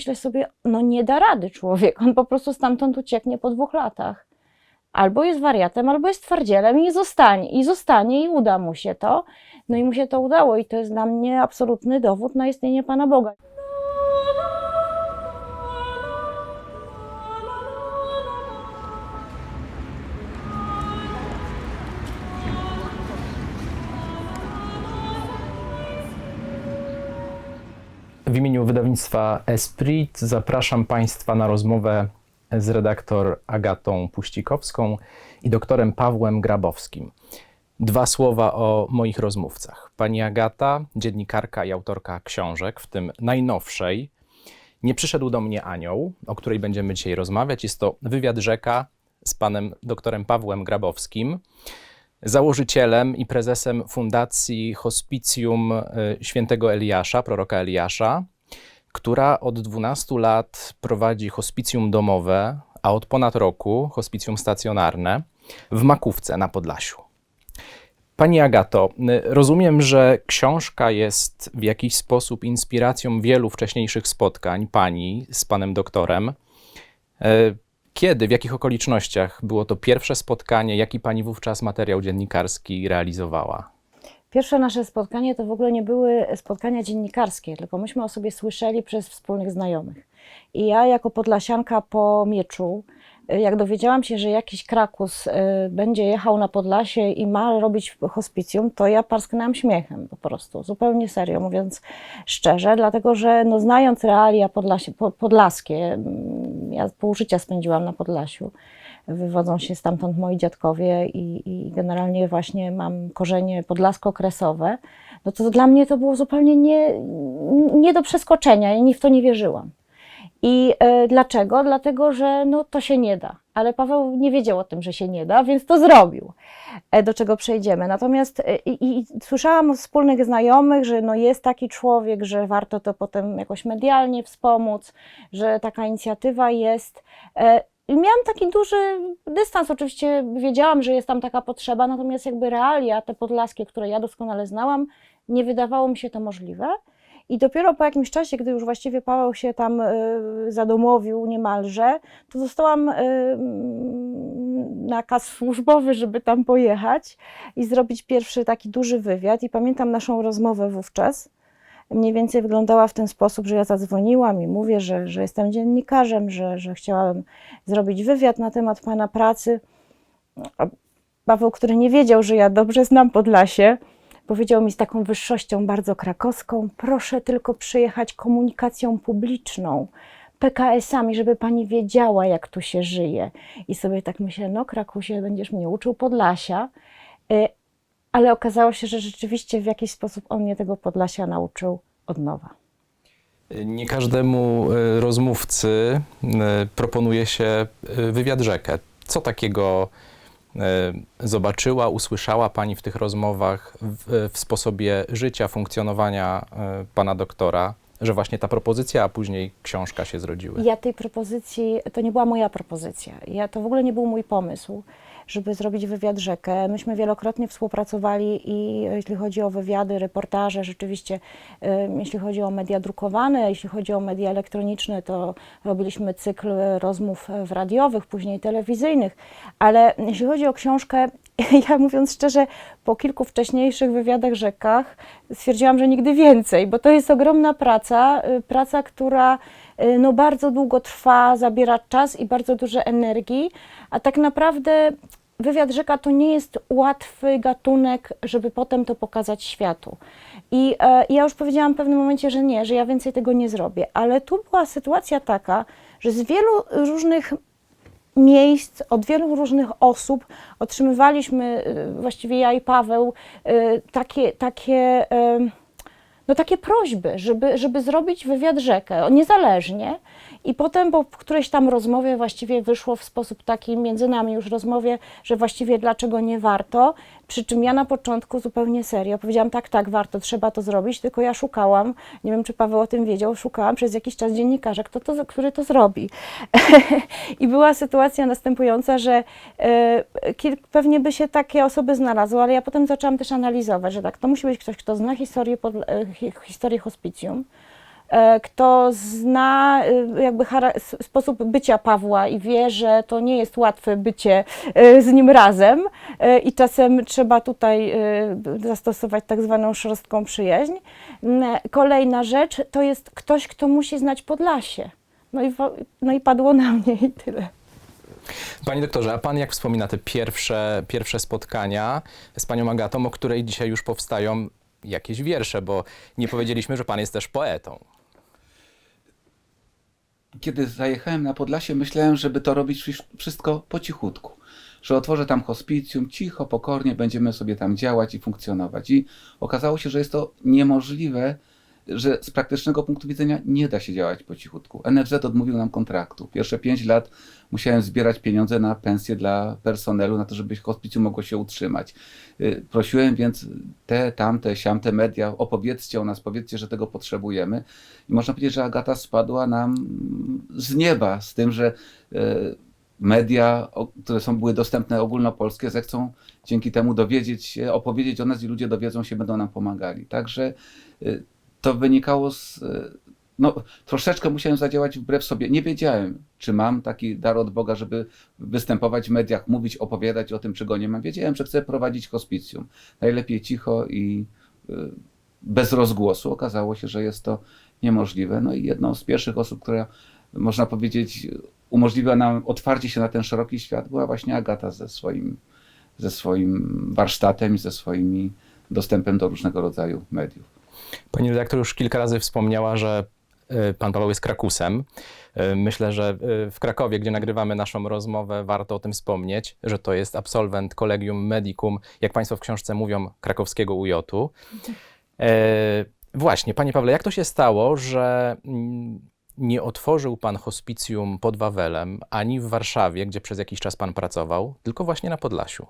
myślę sobie, no nie da rady człowiek, on po prostu stamtąd ucieknie po dwóch latach. Albo jest wariatem, albo jest twardzielem i zostanie, i zostanie, i uda mu się to. No i mu się to udało i to jest dla mnie absolutny dowód na istnienie Pana Boga. Imieniu wydawnictwa Esprit zapraszam Państwa na rozmowę z redaktor Agatą Puścikowską i doktorem Pawłem Grabowskim. Dwa słowa o moich rozmówcach. Pani Agata, dziennikarka i autorka książek, w tym najnowszej. Nie przyszedł do mnie anioł, o której będziemy dzisiaj rozmawiać. Jest to wywiad rzeka z panem doktorem Pawłem Grabowskim założycielem i prezesem Fundacji Hospicjum y, Świętego Eliasza, proroka Eliasza, która od 12 lat prowadzi hospicjum domowe, a od ponad roku hospicjum stacjonarne w Makówce na Podlasiu. Pani Agato, rozumiem, że książka jest w jakiś sposób inspiracją wielu wcześniejszych spotkań pani z panem doktorem. Y, Kiedy, w jakich okolicznościach było to pierwsze spotkanie? Jaki pani wówczas materiał dziennikarski realizowała? Pierwsze nasze spotkanie to w ogóle nie były spotkania dziennikarskie, tylko myśmy o sobie słyszeli przez wspólnych znajomych. I ja jako podlasianka po mieczu, y, jak dowiedziałam się, że jakiś Krakus y, będzie jechał na Podlasie i ma robić hospicjum, to ja parsknęłam śmiechem po prostu, zupełnie serio, mówiąc szczerze, dlatego że no, znając realia podlasie, po, podlaskie, mm, ja pół życia spędziłam na Podlasiu, wywodzą się stamtąd moi dziadkowie i, i generalnie właśnie mam korzenie podlasko-kresowe, no to dla mnie to było zupełnie nie, nie do przeskoczenia, ja w to nie wierzyłam. I e, dlaczego? Dlatego, że no, to się nie da. Ale Paweł nie wiedział o tym, że się nie da, więc to zrobił, e, do czego przejdziemy. Natomiast e, i, i słyszałam od wspólnych znajomych, że no, jest taki człowiek, że warto to potem jakoś medialnie wspomóc, że taka inicjatywa jest. I miałam taki duży dystans, oczywiście wiedziałam, że jest tam taka potrzeba, natomiast jakby realia, te podlaskie, które ja doskonale znałam, nie wydawało mi się to możliwe. I dopiero po jakimś czasie, gdy już właściwie Paweł się tam y, zadomowił niemalże, to dostałam y, nakaz służbowy, żeby tam pojechać i zrobić pierwszy taki duży wywiad. I pamiętam naszą rozmowę wówczas. Mniej więcej wyglądała w ten sposób, że ja zadzwoniłam i mówię, że, że jestem dziennikarzem, że, że chciałam zrobić wywiad na temat pana pracy. A Paweł, który nie wiedział, że ja dobrze znam Podlasie, powiedział mi z taką wyższością bardzo krakowską: Proszę tylko przyjechać komunikacją publiczną, PKS-ami, żeby pani wiedziała, jak tu się żyje. I sobie tak myślę: No, Krakusie, będziesz mnie uczył Podlasia. Ale okazało się, że rzeczywiście w jakiś sposób on mnie tego Podlasia nauczył od nowa. Nie każdemu y, rozmówcy y, proponuje się y, wywiad rzekę. Co takiego zobaczyła, usłyszała pani w tych rozmowach w, w sposobie życia, funkcjonowania pana doktora, że właśnie ta propozycja, a później książka się zrodziły? Ja tej propozycji, to nie była moja propozycja. Ja, to w ogóle nie był mój pomysł, żeby zrobić wywiad rzekę. Myśmy wielokrotnie współpracowali i jeśli chodzi o wywiady, reportaże, rzeczywiście, y, jeśli chodzi o media drukowane, jeśli chodzi o media elektroniczne, to robiliśmy cykl rozmów w radiowych, później telewizyjnych, ale jeśli chodzi o książkę, ja mówiąc szczerze, po kilku wcześniejszych wywiadach rzekach stwierdziłam, że nigdy więcej, bo to jest ogromna praca, praca, która no, bardzo długo trwa, zabiera czas i bardzo dużo energii, a tak naprawdę wywiad rzeka to nie jest łatwy gatunek, żeby potem to pokazać światu. I e, ja już powiedziałam w pewnym momencie, że nie, że ja więcej tego nie zrobię, ale tu była sytuacja taka, że z wielu różnych miejsc, od wielu różnych osób otrzymywaliśmy, y, właściwie ja i Paweł, y, takie, takie, no takie prośby, żeby, żeby zrobić wywiad rzekę, niezależnie. I potem po którejś tam rozmowie właściwie wyszło w sposób taki między nami już rozmowie, że właściwie dlaczego nie warto. Przy czym ja na początku zupełnie serio powiedziałam tak, tak, warto, trzeba to zrobić, tylko ja szukałam, nie wiem czy Paweł o tym wiedział, szukałam przez jakiś czas dziennikarza, kto to, który to zrobi. I była sytuacja następująca, że e, pewnie by się takie osoby znalazły, ale ja potem zaczęłam też analizować, że tak, to musi być ktoś, kto zna historię, pod, e, hi- historię hospicjum, kto zna e, jakby sposób bycia Pawła i wie, że to nie jest łatwe bycie e, z nim razem e, i czasem trzeba tutaj e, zastosować tak zwaną szorstką przyjaźń. Kolejna rzecz to jest ktoś, kto musi znać Podlasie. No i, no i padło na mnie i tyle. Panie doktorze, a pan jak wspomina te pierwsze, pierwsze spotkania z panią Agatą, o której dzisiaj już powstają jakieś wiersze, bo nie powiedzieliśmy, że pan jest też poetą. Kiedy zajechałem na Podlasie, myślałem, żeby to robić wszy- wszystko po cichutku. Że otworzę tam hospicjum, cicho, pokornie będziemy sobie tam działać i funkcjonować. I okazało się, że jest to niemożliwe, że z praktycznego punktu widzenia nie da się działać po cichutku. NFZ odmówił nam kontraktu. Pierwsze pięć lat musiałem zbierać pieniądze na pensje dla personelu, na to, żeby hospicjum mogło się utrzymać. Y, Prosiłem więc te, tamte, siamte media, opowiedzcie o nas, powiedzcie, że tego potrzebujemy. I można powiedzieć, że Agata spadła nam z nieba, z tym, że e, media, które są, były dostępne ogólnopolskie, zechcą dzięki temu dowiedzieć się, opowiedzieć o nas i ludzie dowiedzą się, będą nam pomagali. Także e, to wynikało z. e, No, troszeczkę musiałem zadziałać wbrew sobie. Nie wiedziałem, czy mam taki dar od Boga, żeby występować w mediach, mówić, opowiadać o tym, czego nie mam. Wiedziałem, że chcę prowadzić hospicjum. Najlepiej cicho i e, bez rozgłosu. Okazało się, że jest to niemożliwe. No i jedną z pierwszych osób, która można powiedzieć umożliwiła nam otwarcie się na ten szeroki świat, była właśnie Agata ze swoim, ze swoim warsztatem i ze swoimi dostępem do różnego rodzaju mediów. Pani redaktor już kilka razy wspomniała, że y, pan Paweł jest Krakusem. Y, Myślę, że y, w Krakowie, gdzie nagrywamy naszą rozmowę, warto o tym wspomnieć, że to jest absolwent Collegium Medicum, jak państwo w książce mówią, krakowskiego UJ-u. E, Właśnie, panie Pawle, jak to się stało, że mm, nie otworzył pan hospicjum pod Wawelem, ani w Warszawie, gdzie przez jakiś czas pan pracował, tylko właśnie na Podlasiu?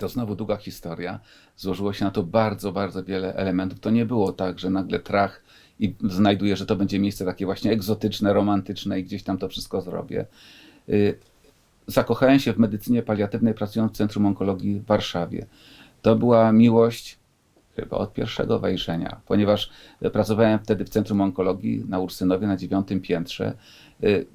To znowu długa historia. Złożyło się na to bardzo, bardzo wiele elementów. To nie było tak, że nagle trach i znajduję, że to będzie miejsce takie właśnie egzotyczne, romantyczne i gdzieś tam to wszystko zrobię. Y, Zakochałem się w medycynie paliatywnej pracując w Centrum Onkologii w Warszawie. To była miłość chyba od pierwszego wejrzenia, ponieważ y, pracowałem wtedy w Centrum Onkologii na Ursynowie na dziewiątym piętrze. Y,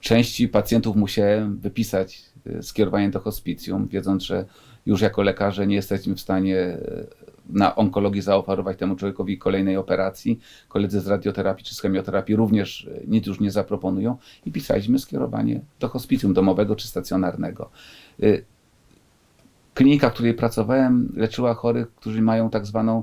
części pacjentów musiałem wypisać skierowanie do hospicjum, wiedząc, że już jako lekarze nie jesteśmy w stanie y, na onkologii zaoferować temu człowiekowi kolejnej operacji. Koledzy z radioterapii czy z chemioterapii również y, nic już nie zaproponują i pisaliśmy skierowanie do hospicjum domowego czy stacjonarnego. Y, Klinika, w której pracowałem, leczyła chorych, którzy mają tak zwaną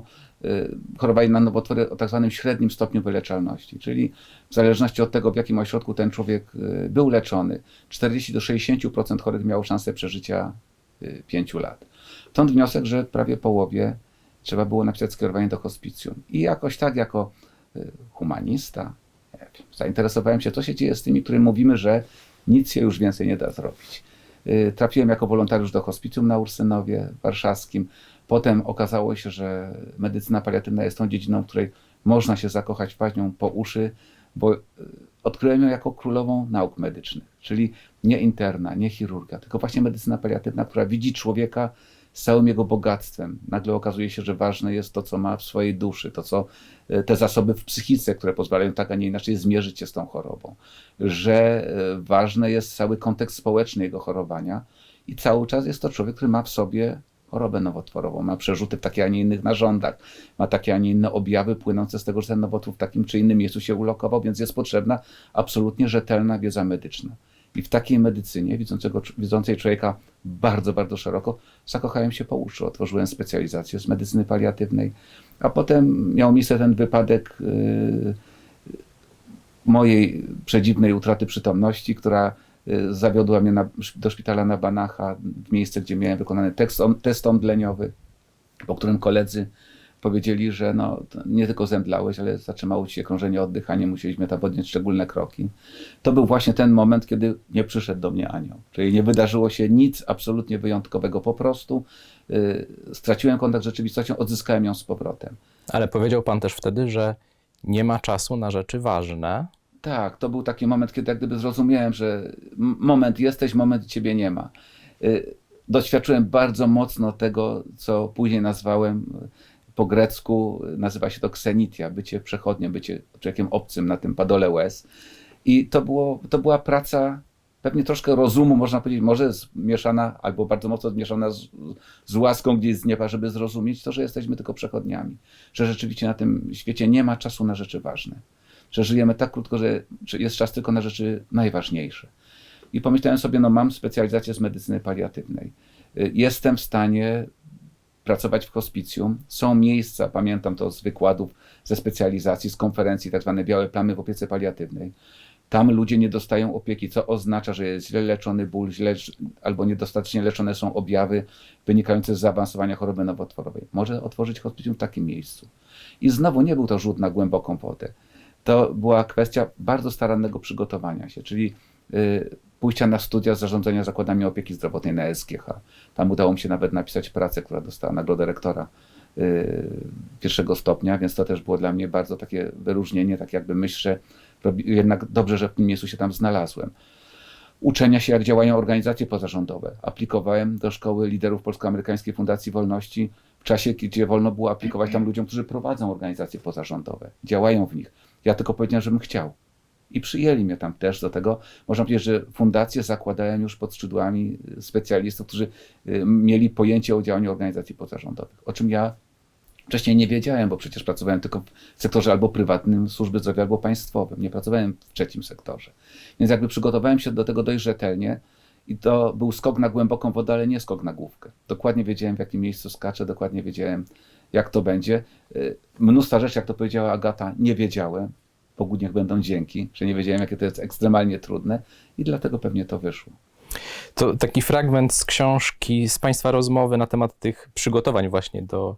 chorobali na nowotwory o tak zwanym średnim stopniu wyleczalności, czyli w zależności od tego, w jakim ośrodku ten człowiek był leczony, 40 do 60% chorych miało szansę przeżycia 5 lat. Stąd wniosek, że prawie połowie trzeba było napisać skierowanie do hospicjum. I jakoś tak, jako y, humanista, zainteresowałem się, co się dzieje z tymi, którym mówimy, że nic się już więcej nie da zrobić. Y, Trafiłem jako wolontariusz do hospicjum na Ursynowie warszawskim. Potem okazało się, że medycyna paliatywna jest tą dziedziną, w której można się zakochać, nią po uszy, bo y, odkryłem ją jako królową nauk medycznych, czyli nie interna, nie chirurga, tylko właśnie medycyna paliatywna, która widzi człowieka z całym jego bogactwem. Nagle okazuje się, że ważne jest to, co ma w swojej duszy, to, co y, te zasoby w psychice, które pozwalają tak, a nie inaczej zmierzyć się z tą chorobą, że y, ważny jest cały kontekst społeczny jego chorowania i cały czas jest to człowiek, który ma w sobie chorobę nowotworową, ma przerzuty w takich, a nie innych narządach, ma takie, a nie inne objawy płynące z tego, że ten nowotwór w takim czy innym miejscu się ulokował, więc jest potrzebna absolutnie rzetelna wiedza medyczna. I w takiej medycynie, widzącego, widzącej człowieka bardzo, bardzo szeroko, zakochałem się po uszy. Otworzyłem specjalizację z medycyny paliatywnej, a potem miał miejsce ten wypadek yy, mojej przedziwnej utraty przytomności, która zawiodła mnie na, do szpitala na Banacha, w miejsce, gdzie miałem wykonany tekst, test omdleniowy, po którym koledzy powiedzieli, że no, nie tylko zemdlałeś, ale zatrzymało ci się krążenie oddychania, musieliśmy tam podjąć szczególne kroki. To był właśnie ten moment, kiedy nie przyszedł do mnie anioł. Czyli nie wydarzyło się nic absolutnie wyjątkowego. Po prostu y, straciłem kontakt z rzeczywistością, odzyskałem ją z powrotem. Ale powiedział pan też wtedy, że nie ma czasu na rzeczy ważne. Tak, to był taki moment, kiedy jak gdyby zrozumiałem, że moment jesteś, moment ciebie nie ma. Y, Doświadczyłem bardzo mocno tego, co później nazwałem y, po grecku nazywa się to ksenitia, bycie przechodniem, bycie człowiekiem obcym na tym padole łez. I to, było, to była praca pewnie troszkę rozumu, można powiedzieć, może zmieszana albo bardzo mocno zmieszana z, z łaską gdzieś z nieba, żeby zrozumieć to, że jesteśmy tylko przechodniami. Że rzeczywiście na tym świecie nie ma czasu na rzeczy ważne. Że żyjemy tak krótko, że jest czas tylko na rzeczy najważniejsze. I pomyślałem sobie, no mam specjalizację z medycyny paliatywnej. Y, Jestem w stanie pracować w hospicjum. Są miejsca, pamiętam to z wykładów, ze specjalizacji, z konferencji, tak zwane białe plamy w opiece paliatywnej. Tam ludzie nie dostają opieki, co oznacza, że jest źle leczony ból, źle, albo niedostatecznie leczone są objawy wynikające z zaawansowania choroby nowotworowej. Może otworzyć hospicjum w takim miejscu. I znowu nie był to rzut na głęboką wodę. To była kwestia bardzo starannego przygotowania się, czyli y, pójścia na studia z zarządzania zakładami opieki zdrowotnej na SGH. Tam udało mi się nawet napisać pracę, która dostała nagrodę rektora y, pierwszego stopnia, więc to też było dla mnie bardzo takie wyróżnienie, tak jakby myśl, że jednak dobrze, że w tym miejscu się tam znalazłem. Uczenia się, jak działają organizacje pozarządowe. Aplikowałem do Szkoły Liderów Polsko-Amerykańskiej Fundacji Wolności w czasie, gdzie wolno było aplikować tam ludziom, którzy prowadzą organizacje pozarządowe, działają w nich. Ja tylko powiedziałem, żebym chciał. I przyjęli mnie tam też do tego. Można powiedzieć, że fundacje zakładają już pod skrzydłami y, specjalistów, którzy y, mieli pojęcie o działaniu organizacji pozarządowych, o czym ja wcześniej nie wiedziałem, bo przecież pracowałem tylko w sektorze albo prywatnym służby zdrowia, albo państwowym. Nie pracowałem w trzecim sektorze. Więc jakby przygotowałem się do tego dość rzetelnie i to był skok na głęboką wodę, ale nie skok na główkę. Dokładnie wiedziałem, w jakim miejscu skaczę, dokładnie wiedziałem, jak to będzie. Y, Mnóstwa rzeczy, jak to powiedziała Agata, nie wiedziałem. Bogu niech będą dzięki, że nie wiedziałem, jakie to jest ekstremalnie trudne i dlatego pewnie to wyszło. To taki fragment z książki, z Państwa rozmowy na temat tych przygotowań właśnie do,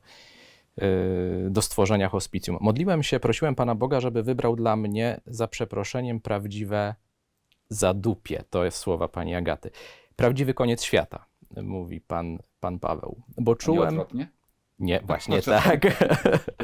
yy, do stworzenia hospicjum. Modliłem się, prosiłem Pana Boga, żeby wybrał dla mnie za przeproszeniem prawdziwe zadupie. To jest słowa Pani Agaty. Prawdziwy koniec świata, mówi Pan, pan Paweł. Bo czułem... Nie, właśnie Dobrze. tak.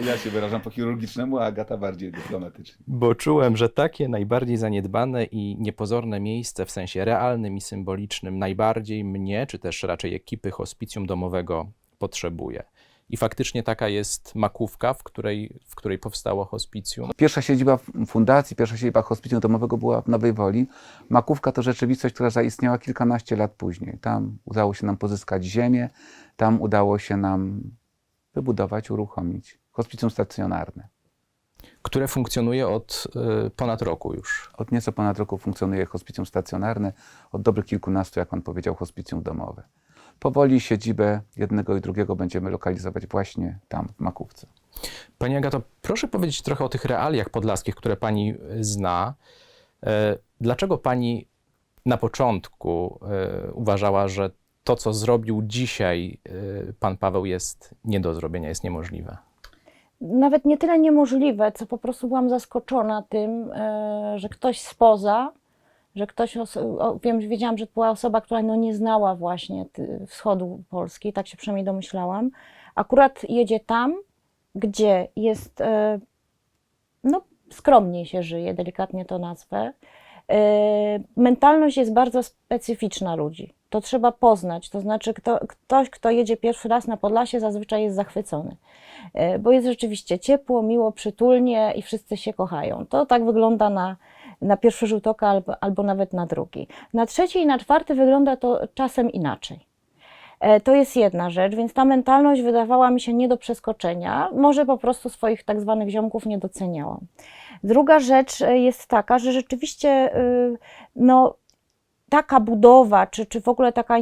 Ja się wyrażam po chirurgicznemu, a Agata bardziej dyplomatycznie. Bo czułem, że takie najbardziej zaniedbane i niepozorne miejsce w sensie realnym i symbolicznym najbardziej mnie, czy też raczej ekipy hospicjum domowego potrzebuje. I faktycznie taka jest makówka, w której, w której powstało hospicjum. Pierwsza siedziba fundacji, pierwsza siedziba hospicjum domowego była w Nowej Woli. Makówka to rzeczywistość, która zaistniała kilkanaście lat później. Tam udało się nam pozyskać ziemię, tam udało się nam wybudować, uruchomić hospicjum stacjonarne. które funkcjonuje od y, ponad roku już. Od nieco ponad roku funkcjonuje hospicjum stacjonarne, od dobrych kilkunastu, jak pan powiedział, hospicjum domowe. Powoli siedzibę jednego i drugiego będziemy lokalizować właśnie tam, w Makówce. Pani Agato, proszę powiedzieć trochę o tych realiach podlaskich, które Pani y, zna. E, Dlaczego Pani na początku uważała, że to, co zrobił dzisiaj e, Pan Paweł, jest nie do zrobienia, jest niemożliwe? nawet nie tyle niemożliwe, co po prostu byłam zaskoczona tym, e, że ktoś spoza, że ktoś, wiem, wiedziałam, że to była osoba, która no nie znała właśnie wschodu Polski, tak się przynajmniej domyślałam, akurat jedzie tam, gdzie jest, e, no skromniej się żyje, delikatnie to nazwę. Mentalność jest bardzo specyficzna ludzi. To trzeba poznać. To znaczy, kto, ktoś, kto jedzie pierwszy raz na Podlasie, zazwyczaj jest zachwycony e, bo jest rzeczywiście ciepło, miło, przytulnie i wszyscy się kochają. To tak wygląda na, na pierwszy rzut oka albo, albo nawet na drugi. Na trzeci i na czwarty wygląda to czasem inaczej. E, To jest jedna rzecz, więc ta mentalność wydawała mi się nie do przeskoczenia. Może po prostu swoich tak zwanych ziomków nie doceniałam. Druga rzecz e, jest taka, że rzeczywiście y, no, taka budowa, czy, czy w ogóle taka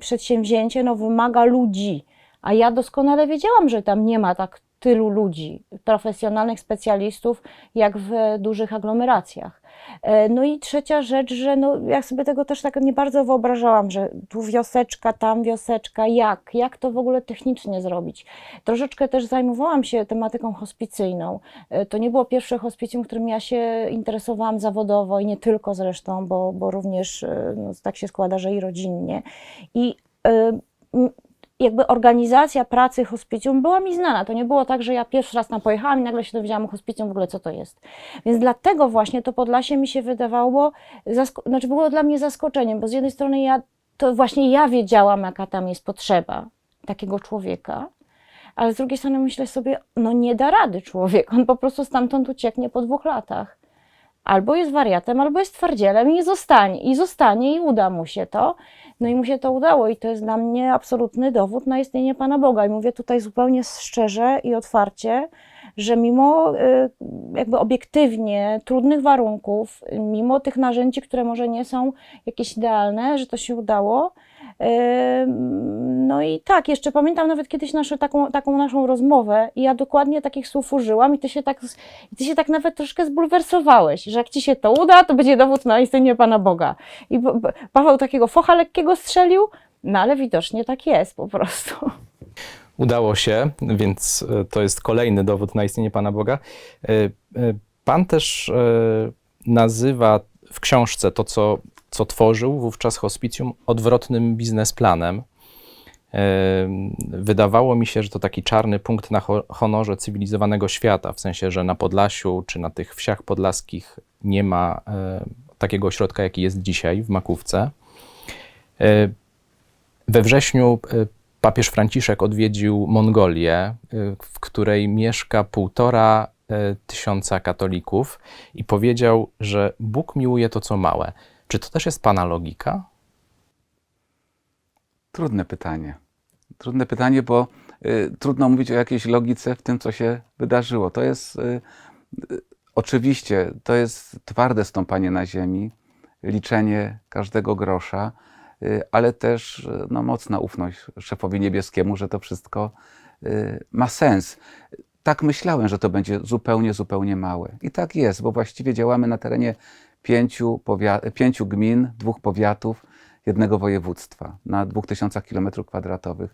przedsięwzięcie no, wymaga ludzi. A ja doskonale wiedziałam, że tam nie ma tak tylu ludzi, profesjonalnych specjalistów, jak w dużych aglomeracjach. E, No i trzecia rzecz, że no, ja sobie tego też tak nie bardzo wyobrażałam, że tu wioseczka, tam wioseczka, jak, jak to w ogóle technicznie zrobić. Troszeczkę też zajmowałam się tematyką hospicyjną. E, To nie było pierwsze hospicjum, którym ja się interesowałam zawodowo i nie tylko zresztą, bo, bo również e, no, tak się składa, że i rodzinnie. I m, jakby organizacja pracy hospicjum była mi znana. To nie było tak, że ja pierwszy raz tam pojechałam i nagle się dowiedziałam o hospicjum w ogóle, co to jest. Więc dlatego właśnie to Podlasie mi się wydawało, znaczy było dla mnie zaskoczeniem, bo z jednej strony ja, to właśnie ja wiedziałam, jaka tam jest potrzeba takiego człowieka, ale z drugiej strony myślę sobie, no nie da rady człowiek, on po prostu stamtąd ucieknie po dwóch latach. Albo jest wariatem, albo jest twardzielem i zostanie, i zostanie i uda mu się to. No i mu się to udało i to jest dla mnie absolutny dowód na istnienie Pana Boga. I mówię tutaj zupełnie szczerze i otwarcie, że mimo y, jakby obiektywnie trudnych warunków, mimo tych narzędzi, które może nie są jakieś idealne, że to się udało. No i tak, jeszcze pamiętam nawet kiedyś naszą, taką, taką naszą rozmowę i ja dokładnie takich słów użyłam i ty się tak, ty się tak nawet troszkę zbulwersowałeś, że jak ci się to uda, to będzie dowód na istnienie Pana Boga. I Paweł takiego focha lekkiego strzelił, no ale widocznie tak jest po prostu. Udało się, więc e, to jest kolejny dowód na istnienie Pana Boga. E, e, Pan też nazywa w książce to, co, co tworzył wówczas hospicjum, odwrotnym biznesplanem. E, Wydawało mi się, że to taki czarny punkt na ho- honorze cywilizowanego świata, w sensie, że na Podlasiu czy na tych wsiach podlaskich nie ma e, takiego ośrodka, jaki jest dzisiaj w Makówce. E, We wrześniu papież Franciszek odwiedził Mongolię, w której mieszka półtora tysiąca katolików i powiedział, że Bóg miłuje to, co małe. Czy to też jest Pana logika? Trudne pytanie. Trudne pytanie, bo y, trudno mówić o jakiejś logice w tym, co się wydarzyło. To jest y, y, oczywiście, to jest twarde stąpanie na ziemi, liczenie każdego grosza, y, ale też y, no, mocna ufność szefowi niebieskiemu, że to wszystko y, ma sens. Tak myślałem, że to będzie zupełnie, zupełnie małe. I tak jest, bo właściwie działamy na terenie pięciu, pięciu gmin, dwóch powiatów, jednego województwa na 2000 km2.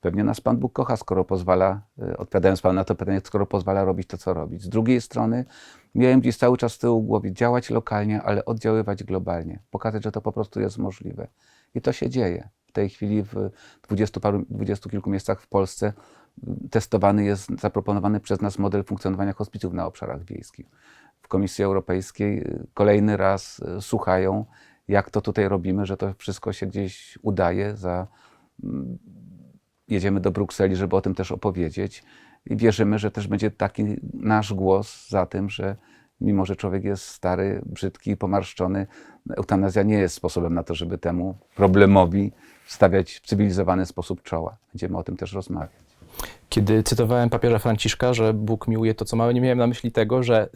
Pewnie nas Pan Bóg kocha, skoro pozwala, y, odpowiadając Panu na to pytanie, skoro pozwala robić to, co robić. Z drugiej strony miałem gdzieś cały czas z tyłu głowy działać lokalnie, ale oddziaływać globalnie, pokazać, że to po prostu jest możliwe. I to się dzieje. W tej chwili w 20, paru, 20 kilku miejscach w Polsce testowany jest zaproponowany przez nas model funkcjonowania hospicjów na obszarach wiejskich. W Komisji Europejskiej y, kolejny raz y, słuchają, jak to tutaj robimy, że to wszystko się gdzieś udaje. Za, mm, jedziemy do Brukseli, żeby o tym też opowiedzieć i wierzymy, że też będzie taki nasz głos za tym, że mimo, że człowiek jest stary, brzydki pomarszczony, eutanazja nie jest sposobem na to, żeby temu problemowi stawiać w cywilizowany sposób czoła. Będziemy o tym też rozmawiać. Kiedy cytowałem papieża Franciszka, że Bóg miłuje to, co małe, nie miałem na myśli tego, że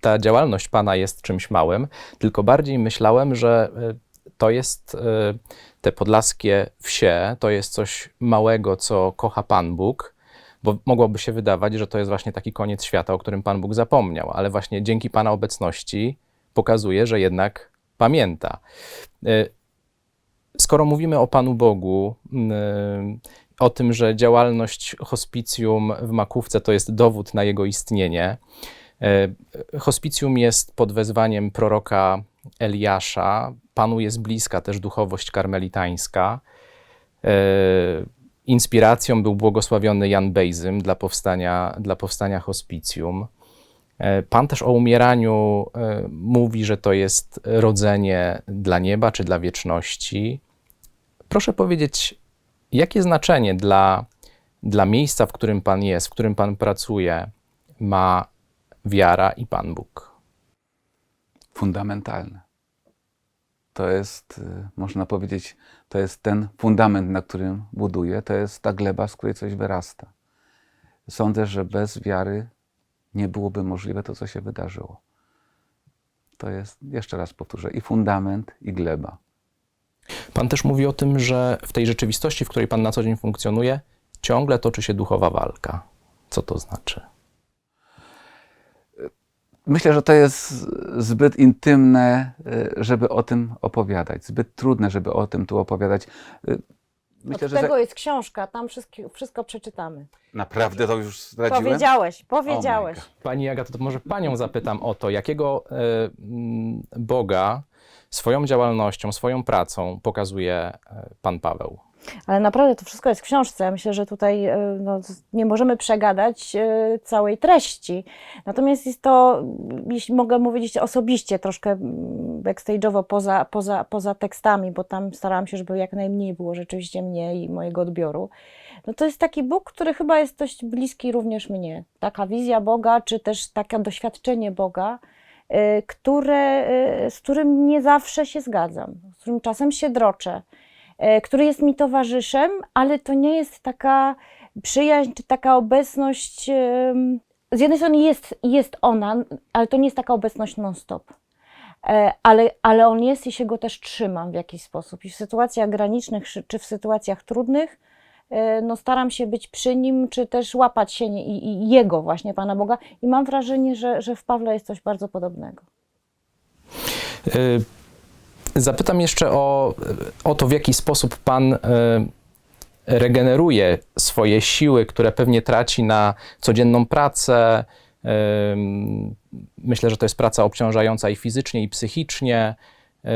ta działalność Pana jest czymś małym, tylko bardziej myślałem, że y, to jest y, te podlaskie wsie, to jest coś małego, co kocha Pan Bóg, bo mogłoby się wydawać, że to jest właśnie taki koniec świata, o którym Pan Bóg zapomniał, ale właśnie dzięki Pana obecności pokazuje, że jednak pamięta. Skoro mówimy o Panu Bogu, o tym, że działalność hospicjum w Makówce to jest dowód na jego istnienie. Y, Hospicjum jest pod wezwaniem proroka Eliasza. Panu jest bliska też duchowość karmelitańska. Y, Inspiracją był błogosławiony Jan Bejzym dla powstania, dla powstania hospicjum. E, Pan też o umieraniu e, mówi, że to jest rodzenie dla nieba czy dla wieczności. Proszę powiedzieć, jakie znaczenie dla, dla miejsca, w którym Pan jest, w którym Pan pracuje, ma wiara i Pan Bóg? fundamentalne. To jest, y, można powiedzieć, to jest ten fundament, na którym buduję, to jest ta gleba, z której coś wyrasta. Sądzę, że bez wiary nie byłoby możliwe to, co się wydarzyło. To jest, jeszcze raz powtórzę, i fundament, i gleba. Pan też mówi o tym, że w tej rzeczywistości, w której Pan na co dzień funkcjonuje, ciągle toczy się duchowa walka. Co to znaczy? Myślę, że to jest zbyt intymne, y, żeby o tym opowiadać. Zbyt trudne, żeby o tym tu opowiadać. Myślę, Od że tego jest książka, tam wszystko, wszystko przeczytamy. naprawdę to już zdradziłem. Powiedziałeś, Oh powiedziałeś. Pani Agato, to może Panią zapytam o to, jakiego e, mm, Boga swoją działalnością, swoją pracą pokazuje e, Pan Paweł? Ale naprawdę to wszystko jest w książce. Myślę, że tutaj e, no, nie możemy przegadać e, całej treści. Natomiast jest to, jeśli mogę mówić osobiście, troszkę mm, backstage'owo poza, poza, poza tekstami, bo tam starałam się, żeby jak najmniej było rzeczywiście mnie i mojego odbioru. No to jest taki Bóg, który chyba jest dość bliski również mnie. Taka wizja Boga, czy też takie doświadczenie Boga, e, które, z którym nie zawsze się zgadzam, z którym czasem się droczę który jest mi towarzyszem, ale to nie jest taka przyjaźń czy taka obecność. Z jednej strony jest, jest ona, ale to nie jest taka obecność non-stop. E, Ale, ale on jest i się go też trzymam w jakiś sposób. I w sytuacjach granicznych, czy- czy w sytuacjach trudnych, e, no staram się być przy nim, czy też łapać się nie, i, i jego właśnie, Pana Boga. I mam wrażenie, że, że w Pawle jest coś bardzo podobnego. Y, Zapytam jeszcze o, o to, w jaki sposób Pan y, regeneruje swoje siły, które pewnie traci na codzienną pracę. Ym, Myślę, że to jest praca obciążająca i fizycznie, i psychicznie. Y,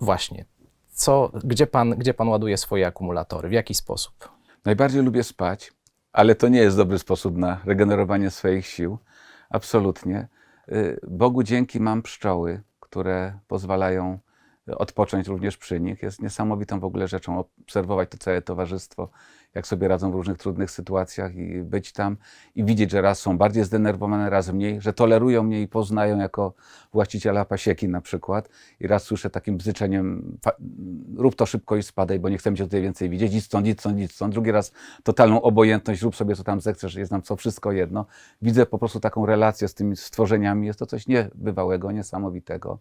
Właśnie. Co, gdzie, pan, gdzie Pan ładuje swoje akumulatory? W jaki sposób? Najbardziej lubię spać, ale to nie jest dobry sposób na regenerowanie swoich sił. Absolutnie. Bogu dzięki mam pszczoły, które pozwalają odpocząć również przy nich. Jest niesamowitą w ogóle rzeczą obserwować to całe towarzystwo, jak sobie radzą w różnych trudnych sytuacjach i być tam i widzieć, że raz są bardziej zdenerwowane, raz mniej, że tolerują mnie i poznają jako właściciela pasieki na przykład. I raz słyszę takim bzyczeniem, "Pa- rób to szybko i spadaj, bo nie chcemy cię tutaj więcej widzieć, idź stąd, idź stąd, idź stąd. Drugi raz totalną obojętność, rób sobie co tam zechcesz, jest nam co wszystko jedno. Widzę po prostu taką relację z tymi stworzeniami, jest to coś niebywałego, niesamowitego.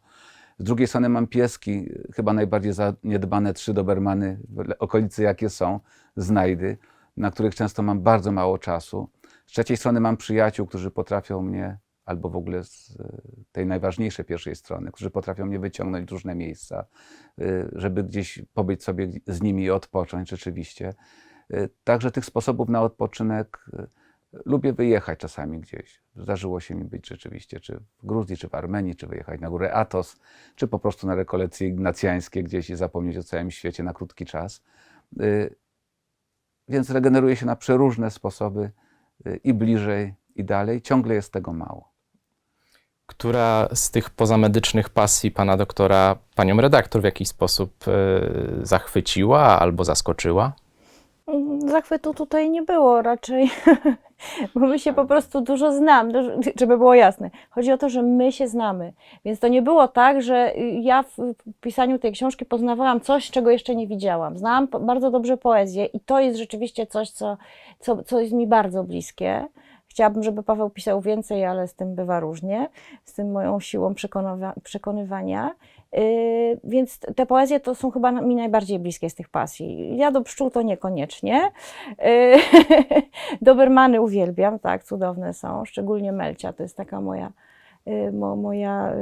Z drugiej strony mam pieski, chyba najbardziej zaniedbane trzy dobermany w okolicy, jakie są, znajdy, na których często mam bardzo mało czasu. Z trzeciej strony mam przyjaciół, którzy potrafią mnie, albo w ogóle z e, tej najważniejszej pierwszej strony, którzy potrafią mnie wyciągnąć w różne miejsca, y, żeby gdzieś pobyć sobie z nimi i odpocząć rzeczywiście. Y, Także tych sposobów na odpoczynek lubię wyjechać czasami gdzieś. Zdarzyło się mi być rzeczywiście, czy w Gruzji, czy w Armenii, czy wyjechać na górę Atos, czy po prostu na rekolekcje ignacjańskie gdzieś i zapomnieć o całym świecie na krótki czas. Więc regeneruje się na przeróżne sposoby y, i bliżej, i dalej. Ciągle jest tego mało. Która z tych pozamedycznych pasji pana doktora panią redaktor w jakiś sposób y, zachwyciła albo zaskoczyła? Zachwytu tutaj nie było raczej, bo my się po prostu dużo znam, dużo- żeby było jasne. Chodzi o to, że my się znamy, więc to nie było tak, że ja w pisaniu tej książki poznawałam coś, czego jeszcze nie widziałam. Znałam bardzo dobrze poezję i to jest rzeczywiście coś, co, co, co jest mi bardzo bliskie. Chciałabym, żeby Paweł pisał więcej, ale z tym bywa różnie, z tym moją siłą przekonywa- przekonywania. Yy, więc te poezje to są chyba mi najbardziej bliskie z tych pasji. Ja do pszczół to niekoniecznie. Yy, Dobermany uwielbiam, tak, cudowne są, szczególnie Melcia, to jest taka moja, mo, moja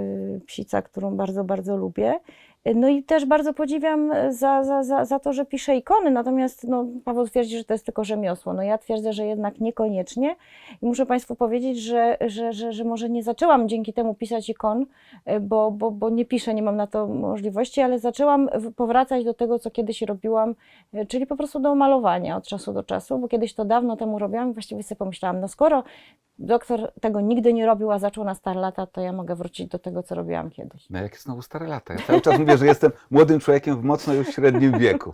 psica, którą bardzo, bardzo lubię. No i też bardzo podziwiam za, za, za, za to, że pisze ikony, natomiast no, Paweł twierdzi, że to jest tylko rzemiosło. No ja twierdzę, że jednak niekoniecznie i muszę Państwu powiedzieć, że, że, że, że może nie zaczęłam dzięki temu pisać ikon, y, bo, bo, bo nie piszę, nie mam na to możliwości, ale zaczęłam powracać do tego, co kiedyś robiłam, y, czyli po prostu do malowania od czasu do czasu, bo kiedyś to dawno temu robiłam i właściwie sobie pomyślałam, no skoro doktor tego nigdy nie robił, a zaczął na stare lata, to ja mogę wrócić do tego, co robiłam kiedyś. No jakie znowu stare lata. Ja cały czas mówię, że jestem młodym człowiekiem w mocno już średnim wieku.